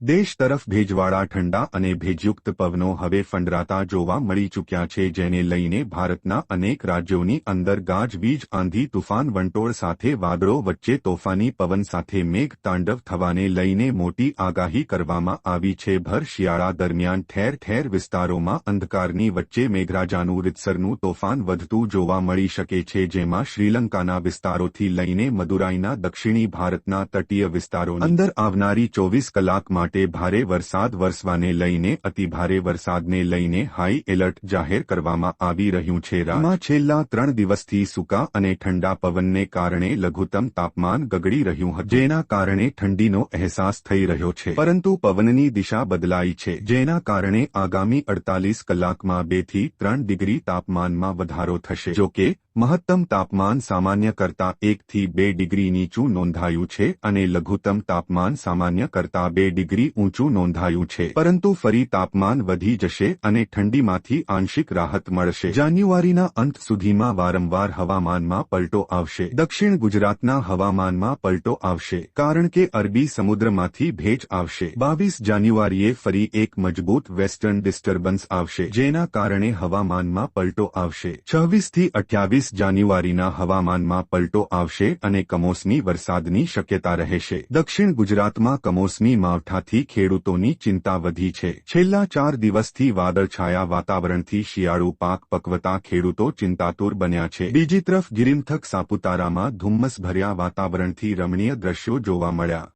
દેશ તરફ ભેજવાળા ઠંડા અને ભેજયુક્ત પવનો હવે ફંડરાતા જોવા મળી ચૂક્યા છે, જેને લઈને ભારતના અનેક રાજ્યોની અંદર ગાજવીજ આંધી, તુફાન, વંટોળ સાથે વાદળો વચ્ચે તોફાની પવન સાથે મેઘ તાંડવ થવાને લઈને મોટી આગાહી કરવામાં આવી છે. ભર શિયાળા દરમિયાન ઠેર ઠેર વિસ્તારોમાં અંધકારની વચ્ચે મેઘરાજાનું રીતસરનું તોફાન વધતું જોવા મળી શકે છે, જેમાં શ્રીલંકાના વિસ્તારોથી લઈને મદુરાઈના દક્ષિણી ભારતના તટીય વિસ્તારો અંદર આવનારી ચોવીસ કલાક માટે માટે ભારે વરસાદ વરસવાને લઈને અતિભારે વરસાદને લઈને હાઈ એલર્ટ જાહેર કરવામાં આવી રહ્યું છે. રાજ્યમાં છેલ્લા ત્રણ દિવસથી સૂકા અને ઠંડા પવનને કારણે લઘુત્તમ તાપમાન ગગડી રહ્યું હતું, જેના કારણે ઠંડીનો અહેસાસ થઈ રહ્યો છે. પરંતુ પવનની દિશા બદલાઈ છે, જેના કારણે આગામી અડતાલીસ કલાકમાં બેથી ત્રણ ડિગ્રી તાપમાનમાં વધારો થશે. જોકે મહત્તમ તાપમાન સામાન્ય કરતાં એકથી બે ડિગ્રી નીચું નોંધાયું છે અને લઘુત્તમ તાપમાન સામાન્ય કરતાં બે ડિગ્રી ઊંચું નોંધાયું છે. પરંતુ ફરી તાપમાન વધી જશે અને ઠંડીમાંથી આંશિક રાહત મળશે. જાન્યુઆરીના અંત સુધીમાં વારંવાર હવામાનમાં પલટો આવશે. દક્ષિણ ગુજરાતના હવામાનમાં પલટો આવશે, કારણ કે અરબી સમુદ્રમાંથી ભેજ આવશે. બાવીસ જાન્યુઆરીએ ફરી એક મજબૂત વેસ્ટર્ન ડિસ્ટર્બન્સ આવશે, જેના કારણે હવામાનમાં પલટો આવશે. છવ્વીસથી અઠ્યાવીસ જાન્યુઆરીના હવામાનમાં પલટો આવશે અને કમોસમી વરસાદની શક્યતા રહેશે. દક્ષિણ ગુજરાતમાં કમોસમી માવઠાથી ખેડૂતોની ચિંતા વધી છે. છેલ્લા ચાર દિવસથી વાદળછાયા વાતાવરણથી શિયાળુ પાક પકવતા ખેડૂતો ચિંતાતુર બન્યા છે. બીજી તરફ ગિરિમથક સાપુતારામાં ધુમ્મસભર્યા વાતાવરણથી રમણીય દ્રશ્યો જોવા મળ્યા.